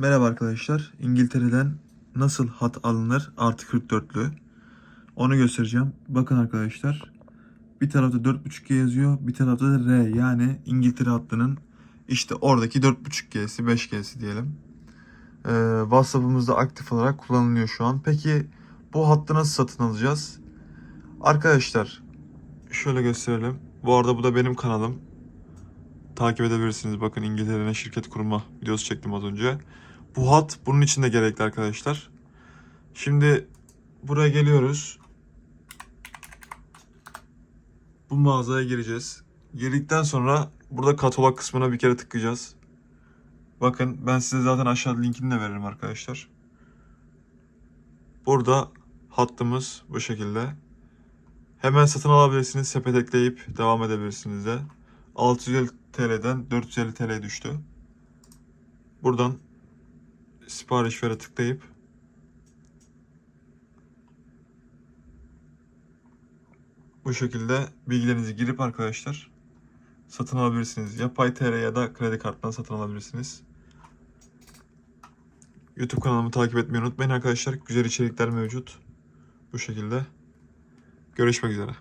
Merhaba arkadaşlar. İngiltere'den nasıl hat alınır artı 44'lü. Onu göstereceğim. Bakın arkadaşlar. Bir tarafta 4.5G yazıyor. Bir tarafta da R yani İngiltere hattının işte oradaki 4.5G'si 5G'si diyelim. Ee, WhatsApp'ımızda aktif olarak kullanılıyor şu an. Peki bu hattı nasıl satın alacağız? Arkadaşlar şöyle gösterelim. Bu arada bu da benim kanalım. Takip edebilirsiniz. Bakın İngiltere'nin şirket kurma videosu çektim az önce. Bu hat bunun için de gerekli arkadaşlar. Şimdi buraya geliyoruz. Bu mağazaya gireceğiz. Girdikten sonra burada katalog kısmına bir kere tıklayacağız. Bakın ben size zaten aşağıda linkini de veririm arkadaşlar. Burada hattımız bu şekilde. Hemen satın alabilirsiniz. Sepet ekleyip devam edebilirsiniz de. 650 TL'den 450 TL'ye düştü. Buradan sipariş vere tıklayıp bu şekilde bilgilerinizi girip arkadaşlar satın alabilirsiniz. Yapay TR ya da kredi kartından satın alabilirsiniz. YouTube kanalımı takip etmeyi unutmayın arkadaşlar. Güzel içerikler mevcut. Bu şekilde. Görüşmek üzere.